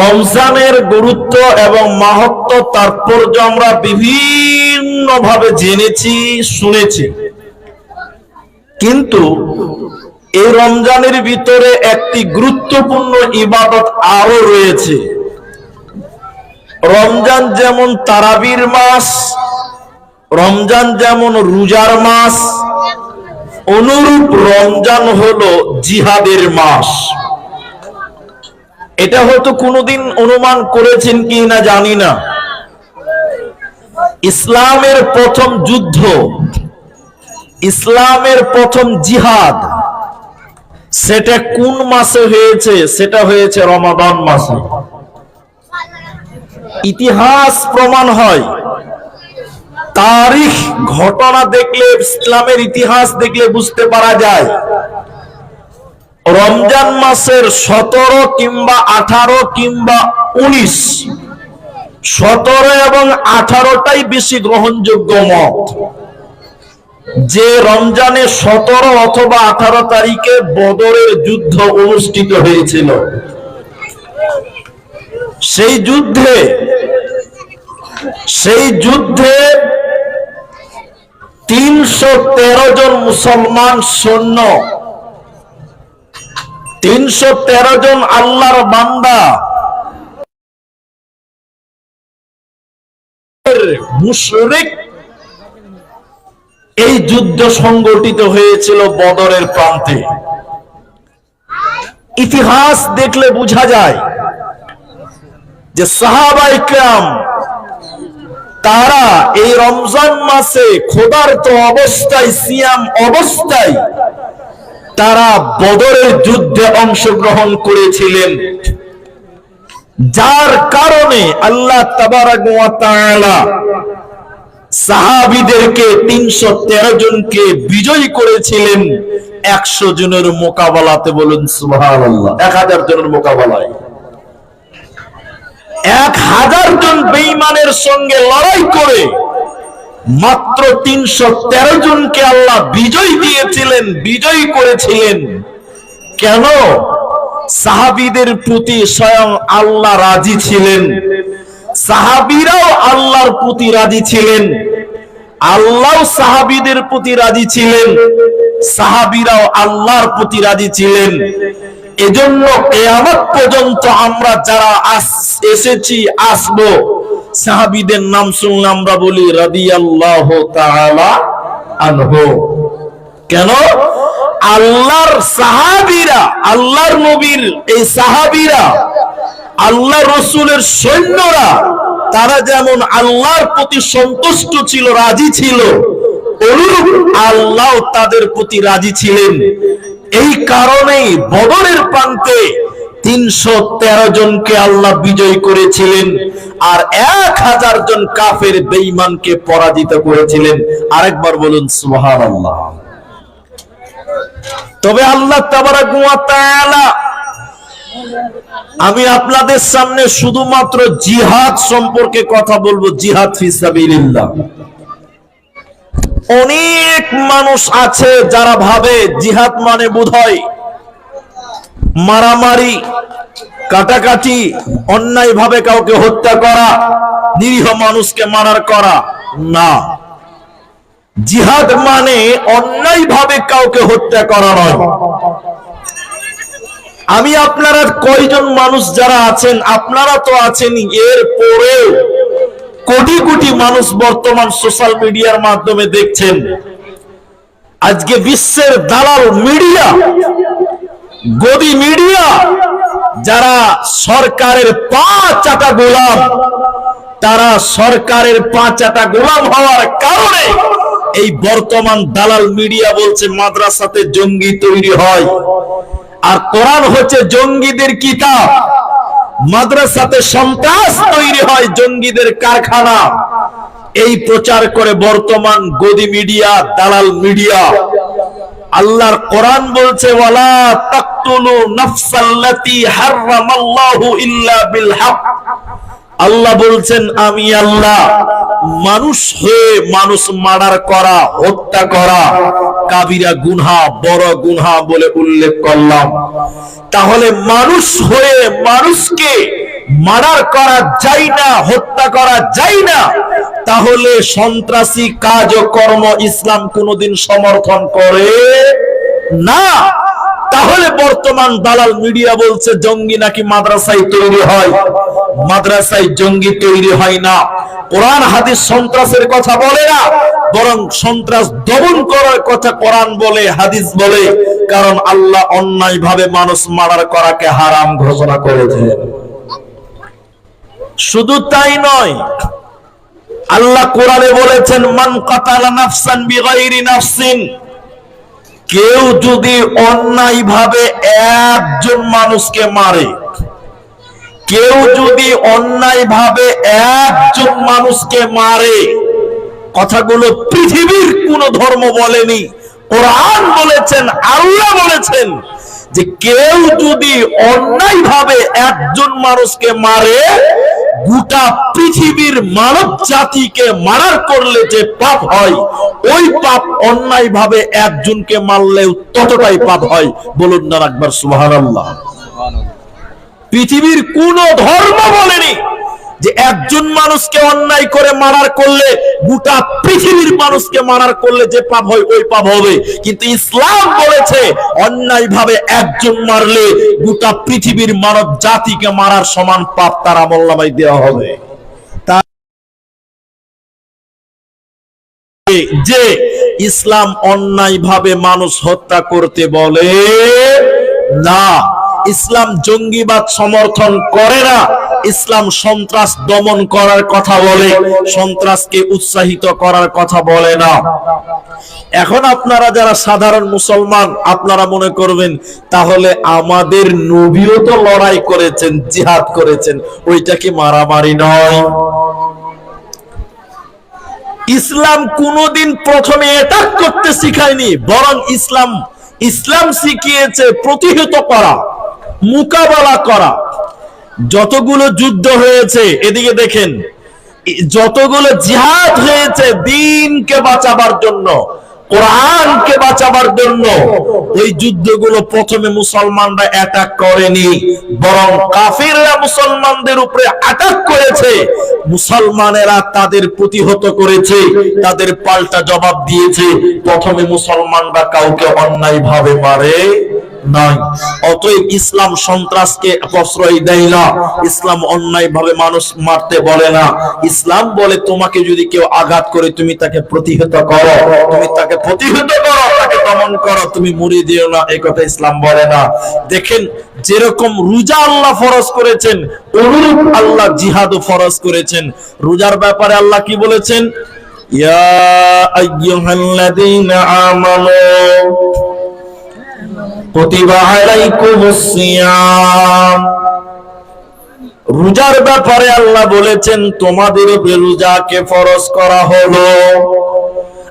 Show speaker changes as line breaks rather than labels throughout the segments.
রমজানের গুরুত্ব এবং মাহাত্ম তাৎপর্য আমরা বিভিন্ন ভাবে জেনেছি, শুনেছি। কিন্তু এই রমজানের ভিতরে একটি গুরুত্বপূর্ণ ইবাদত আরও রয়েছে। রমজান যেমন তারাবির মাস, রমজান যেমন রোজার মাস, অনুরূপ রমজান হলো জিহাদের মাস। এটা হয়তো কোনোদিন অনুমান করেছেন কি না জানি না। ইসলামের প্রথম যুদ্ধ, ইসলামের প্রথম জিহাদ, সেটা কোন মাসে হয়েছে? সেটা হয়েছে রমাদান মাসে। ইতিহাস প্রমাণ হয়, তারিখ, ঘটনা দেখলে, ইসলামের ইতিহাস দেখলে বুঝতে পারা যায়। রমজান মাসের সতেরো কিংবা আঠারো কিংবা উনিশ। সতেরো এবং আঠারোটাই বেশি গ্রহণযোগ্য মত। যে রমজানে সতেরো অথবা আঠারো তারিখে বদরের যুদ্ধ অনুষ্ঠিত হয়েছিল। সেই যুদ্ধে সেই যুদ্ধে তিনশো তেরো জন মুসলমান সৈন্য তিনশো তেরো জন আল্লাহর বান্দা। মুশরিক। এই যুদ্ধ সংগঠিত হয়েছিল বদরের প্রান্তে। ইতিহাস দেখলে বোঝা যায় যে সাহাবাইকরাম তারা এই রমজান মাসে ক্ষুধার্ত অবস্থায়, সিয়াম অবস্থায় তারা বদরের যুদ্ধে অংশগ্রহণ করেছিলেন। যার কারণে আল্লাহ সাহাবিদেরকে তিনশো তেরো জনকে বিজয়ী করেছিলেন। একশো জনের মোকাবেলাতে বলুন এক হাজার জনের মোকাবেলায়। এক হাজার জন বেঈমানের সঙ্গে লড়াই করে মাত্র তিনশো তেরো জনকে আল্লাহ বিজয় দিয়েছিলেন, বিজয়ী করেছিলেন। কেন? সাহাবিদের প্রতি স্বয়ং আল্লাহ রাজি ছিলেন। সাহাবিরাও আল্লাহর প্রতি রাজি ছিলেন। আল্লাহ সাহাবিদের প্রতি রাজি ছিলেন। সাহাবিরাও আল্লাহর প্রতি রাজি ছিলেন। এজন্য কেয়ামত পর্যন্ত আমরা যারা এসেছি, আসব সাহাবিদের নাম শুনলে আমরা বলি রাদিয়াল্লাহু তাআলা আনহু। কেন? আল্লাহর সাহাবীরা, আল্লাহর নবীর এই সাহাবীরা আল্লাহ রসুলের সৈন্যরা, তারা যেমন আল্লাহর প্রতি সন্তুষ্ট ছিল, রাজি ছিল আল্লাহ তাদের প্রতি রাজি ছিলেন। এই কারণেই বদরের প্রান্তে তিনশো তেরো জনকে আল্লাহ বিজয় করেছিলেন। আর এক হাজার জন কাফের বেঈমানকে পরাজিত করেছিলেন। আরেকবার বলুন সুহার আল্লাহ তবে আল্লাহ আমি আপনাদের সামনে শুধুমাত্র জিহাদ সম্পর্কে কথা বলব, জিহাদ অনেক মানুষ আছে যারা ভাবে জিহাদ মানে বোধহয় মারামারি, কাটাকাটি অন্যায় ভাবে কাউকে হত্যা করা, নিরীহ মানুষকে মারার করা, না। জিহাদ মানে অন্যায় ভাবে কাউকে হত্যা করা নয়। আমি আপনারা কয়জন মানুষ যারা আছেন, আপনারা তো আছেন এর পরেও কোটি কোটি মানুষ বর্তমান সোশ্যাল মিডিয়ার মাধ্যমে দেখছেন। আজকে বিশ্বের দালাল মিডিয়া গদি মিডিয়া, যারা সরকারের পাঁচ চাটা গোলাম, তারা সরকারের পাঁচ চাটা গোলাম হওয়ার কারণে এই বর্তমান দালাল মিডিয়া বলছে, মাদ্রাসাতে জঙ্গি তৈরি হয়। আর কোরআন হচ্ছে জঙ্গিদের কিতাব। মাদ্রাসাতে সন্ত্রাস তৈরি হয় জঙ্গিদের কারখানা। এই প্রচার করে বর্তমান গদি মিডিয়া, দালাল মিডিয়া। আল্লাহর কোরআন বলছে, ওয়ালা আল্লাহ বলছেন, আমি আল্লাহ মানুষ হয়ে মানুষ করা, হত্যা করা, কাবিরা গুনহা, বড় গুনহা বলে উল্লেখ করলাম। তাহলে মানুষ হয়ে মানুষকে করা না, হত্যা করা না। তাহলে সন্ত্রাসী কাজ কর্ম ইসলাম কোনোদিন সমর্থন করে না। তাহলে বর্তমান দালাল মিডিয়া বলছে, জঙ্গি নাকি মাদ্রাসায় তৈরি হয়? মাদ্রাসায় জঙ্গি তৈরি হয় না। কোরআন, হাদিস, সন্ত্রাসের কথা বলে না, বরং সন্ত্রাস দমন করার কথা কোরআন বলে, হাদিস বলে, কারণ আল্লাহ অন্যায় ভাবে মানুষ মারার করাকে হারাম ঘোষণা করেছে। শুধু তাই নয়, আল্লাহ কোরআনে বলেছেন, মান কাতালা নাফসান বিগাইরি নাফসিন কেউ যদি অন্যায় ভাবে একজন মানুষকে মারে, কেউ যদি অন্যায় ভাবে একজন মানুষকে মারে, কথাগুলো পৃথিবীর কোন ধর্ম বলেনি, কোরআন বলেছেন, আল্লাহ বলেছেন যে কেউ যদি অন্যায় ভাবে একজন মানুষকে মারে গোটা পৃথিবীর মানব জাতিকে মারার করলে যে পাপ হয়, ওই পাপ অন্যায় ভাবে একজনকে মারলেও ততটাই পাপ হয়। বলুন না একবার সুহান পৃথিবীর কোন ধর্ম বলেনি যে একজন মানুষকে অন্যায় করে মারার করলে গোটা পৃথিবীর মানুষকে মারার করলে যে পাপ হয়, ওই পাপ হবে। কিন্তু ইসলাম বলেছে অন্যায় ভাবে একজন মারলে গোটা পৃথিবীর মানব জাতিকে মারার সমান পাপ তার আমল্লামাই দেওয়া হবে। যে ইসলাম অন্যায় ভাবে মানুষ হত্যা করতে বলে, না। ইসলাম জঙ্গিবাদ সমর্থন করে না। ইসলাম সন্ত্রাস দমন করার কথা বলে, সন্ত্রাসকে উৎসাহিত করার কথা বলে না। এখন আপনারা যারা সাধারণ মুসলমান, আপনারা মনে করবেন, তাহলে আমাদের নবীও তো লড়াই করেছেন, জিহাদ করেছেন, ওইটা কি মারামারি নয়? ইসলাম কোনোদিন প্রথমে এটা করতে শিখায়নি, বরং ইসলাম ইসলাম শিখিয়েছে প্রতিহত করা, মোকাবেলা করা। যতগুলো যুদ্ধ হয়েছে, এদিকে দেখেন যতগুলো জিহাদ হয়েছে দিনকে বাঁচাবার জন্য, কোরআনকে বাঁচাবার জন্য, ওই যুদ্ধগুলো প্রথমে মুসলমানরা অ্যাটাক করেনি, বরং কাফিররা মুসলমানদের উপরে অ্যাটাক করেছে। মুসলমানেরা তাদের প্রতিহত করেছে, তাদের পাল্টা জবাব দিয়েছে। প্রথমে মুসলমানরা কাউকে অন্যায় ভাবে মারে নাই। অতএব ইসলাম সন্ত্রাসকে প্রশ্রয় দেয় না। ইসলাম অন্যায় ভাবে মানুষ মারতে বলে না। ইসলাম বলে তোমাকে যদি কেউ আঘাত করে তুমি তাকে প্রতিহত করো। তুমি তাকে প্রতিহত করো, তাকে দমন করো। তুমি মুড়ি দিও না, এই কথা ইসলাম বলে না। দেখেন, যেরকম রোজা আল্লাহ ফরজ করেছেন, অনুরূপ আল্লাহ জিহাদও ফরজ করেছেন। রোজার ব্যাপারে আল্লাহ কি বলেছেন? ইয়া আইয়ুহাল্লাযীনা আমানু রোজার ব্যাপারে আল্লাহ বলেছেন তোমাদের উপরে রোজাকে ফরজ করা হলো।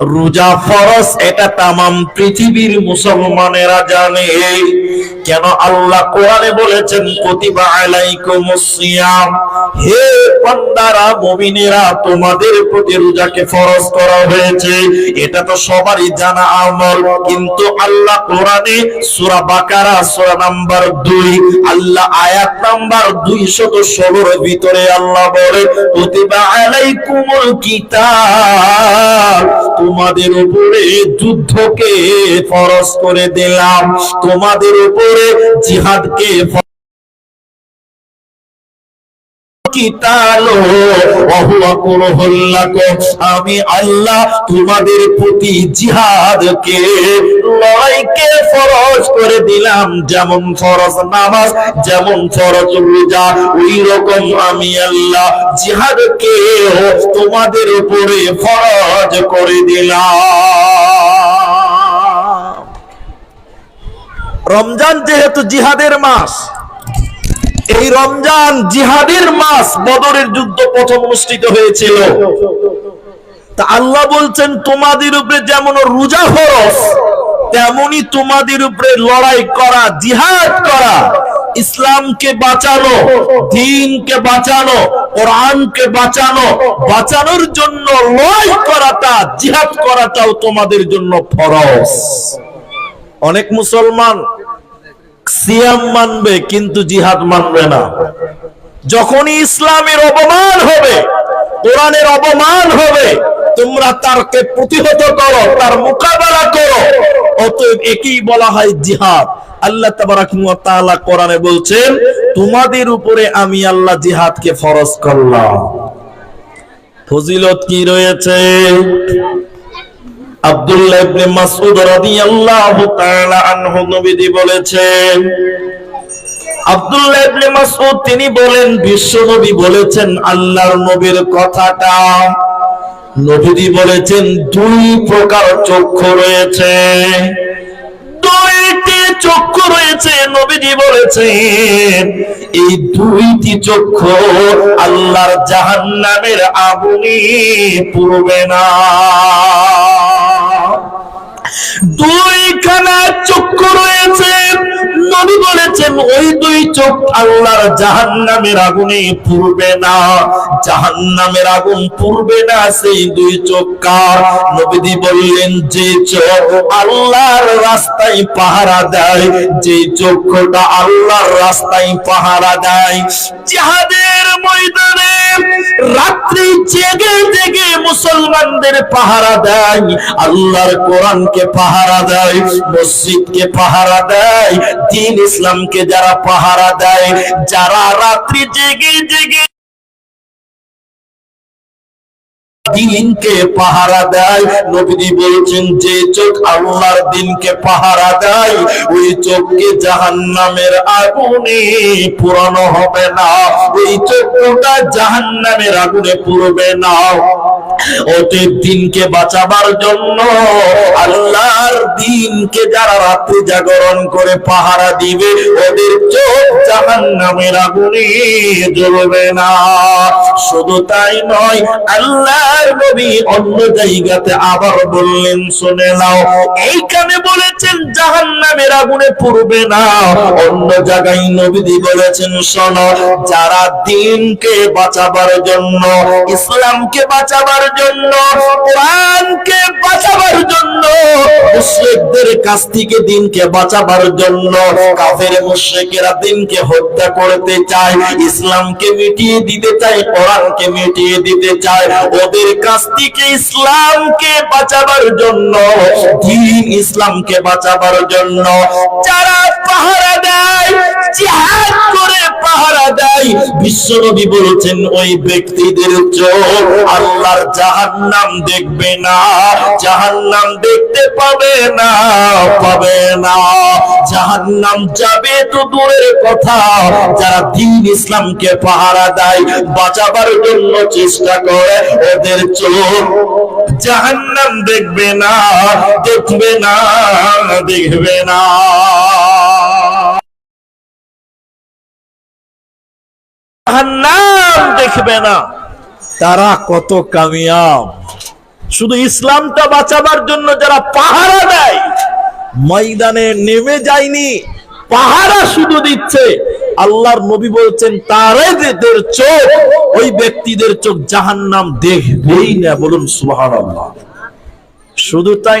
রোজা ফরজ, এটা তামাম পৃথিবীর মুসলমানেরা জানে। কেন আল্লাহ কোরআনে বলেছেন আলাইকুমুস হে বান্দারা, মুমিনেরা, তোমাদের প্রতি রোজাকে ফরজ করা হয়েছে। এটা তো সবারই জানা আমল, কিন্তু আল্লাহ কোরআনে সূরা বাকারা, সূরা নাম্বার 2 আল্লাহ আয়াত নাম্বার 216 এর ভিতরে আল্লাহ বলে, কুতিবা আলাইকুমুল কিতাব তোমাদের উপরে যুদ্ধকে ফরজ করে দিলাম। তোমাদের উপরে জিহাদকে কিতালো, ওহুয়া কুরহুল আমি আল্লাহ তোমাদের প্রতি জিহাদকে লড়াইকে ফরজ করে দিলাম। যেমন ফরজ নামাজ, যেমন ফরজ রোজা ওই রকম আমি আল্লাহ জিহাদকে তোমাদের উপরে ফরজ করে দিলাম। রমজান যেহেতু জিহাদের মাস এই রমজান জিহাদের মাস বদরের যুদ্ধ প্রথম অনুষ্ঠিত হয়েছিল। তা আল্লাহ বলছেন, তোমাদের উপরে যেমন রোজা ফরজ, তেমনি তোমাদের উপরে লড়াই করা, জিহাদ করা, ইসলামকে বাঁচানো, দিনকে বাঁচানো, কোরআনকে বাঁচানো, বাঁচানোর জন্য লড়াই করাটা, জিহাদ করাটাও তোমাদের জন্য ফরস অনেক মুসলমান সিয়াম মানবে, কিন্তু জিহাদ মানবে না। যখনই ইসলামের অপমান হবে, কোরআনের অপমান হবে, তোমরা তারকে প্রতিহত করো, তার মোকাবেলা করো। অতএব একই বলা হয় জিহাদ। আল্লাহ তাআলা কোরআনে বলছেন, তোমাদের উপরে আমি আল্লাহ জিহাদকে ফরজ করলাম। ফজিলত কি রয়েছে? আব্দুল্লাহ ইবনে মাসউদ রাদিয়াল্লাহু তাআলা আনহু নবীজি বলেছেন, আব্দুল্লাহ ইবনে মাসউদ তিনি বলেন, বিশ্ব নবী বলেছেন আল্লাহর নবীর কথাটা। নবীজি বলেছেন, দুই প্রকার চক্ষু রয়েছে। দুইটি চক্ষু রয়েছে, নবীজি বলেছেন, এই দুইটি চক্ষু আল্লাহর জাহান্নামের আগুনে পুরবে না। দুইখানা চক্ষু রয়েছে। নবী বলেছেন, ওই দুই চোখ আল্লাহর জাহান্নামের আগুনে পুরবে না। জাহান্নামের আগুন পুরবে না, সেই দুই চোখ কার? নবীজি বললেন, যে চোখ আল্লাহর রাস্তায় পাহারা দেয়, যে চক্ষুটা আল্লাহর রাস্তায় পাহারা দেয়, জিহাদের ময়দানে রাত্রি জেগে জেগে মুসলমানদের পাহারা দেয়, আল্লাহর কোরআনকে পাহারা দেয়, মসজিদকে পাহারা দেয় দিন ইসলামকে যারা পাহারা দেয় যারা রাত্রি জেগে জেগে দিনকে পাহারা দেয়। নবীজি বলছেন, যে চোখ আল্লাহর দিনকে পাহারা দেয়, ওই চোখকে জাহান্নামের আগুনে পুরানো হবে না। ওই চোখটা জাহান্নামের আগুনে পুরবে না। অতীত দিনকে বাঁচাবার জন্য আল্লাহর দিনকে যারা রাত্রি জাগরণ করে পাহারা দিবে, ওদের চোখ জাহান্নামের আগুনে জ্বলবে না। শুধু তাই নয় আল্লাহর নবী অন্য জায়গাতে আবার বললেন, শুনে নাও, এইখানে বলেছেন জাহান্নামের আগুনে পুরবে না। অন্য জায়গায় নবীদি বলেছেন, শোনো, যারা দিনকে বাঁচাবার জন্য, ইসলামকে বাঁচাবার জন্য জন্য কাছ থেকে দিনকে বাঁচাবার জন্য কাফের মুশ্রেকেরা দিনকে হত্যা করতে চায়, ইসলামকে মিটিয়ে দিতে চায়, কোরআনকে মিটিয়ে দিতে চায়। ওদের কাছ থেকে ইসলামকে বাঁচাবার জন্য, দিন ইসলামকে বাঁচাবার জন্য যারা পাহারা দেয় জিহাদ করে পাহারা দেয়। বিশ্বনবী বলেছেন, ওই ব্যক্তিদের চোখ আল্লাহর জাহান্নাম দেখবে না, জাহান্নাম দেখতে পাবে না পাবে না। জাহান্নাম যাবে তো দূরের কথা, যারা দিন ইসলামকে পাহারা দেয়, বাঁচাবার জন্য চেষ্টা করে, ওদের চোখ জাহান্নাম দেখবে না দেখবে না দেখবে না। জাহান্নাম দেখবে না। তারা কত কামিয়াব। শুধু ইসলামটা বাঁচাবার জন্য যারা পাহারা দেয়, ময়দানে নেমে যায়নি, পাহারা শুধু দিচ্ছে। আল্লাহর নবী বলছেন তারেদের চোখ, ওই ব্যক্তিদের চোখ জাহান্নাম দেখবেই না। বলুন সুবহানাল্লাহ। শুধু তাই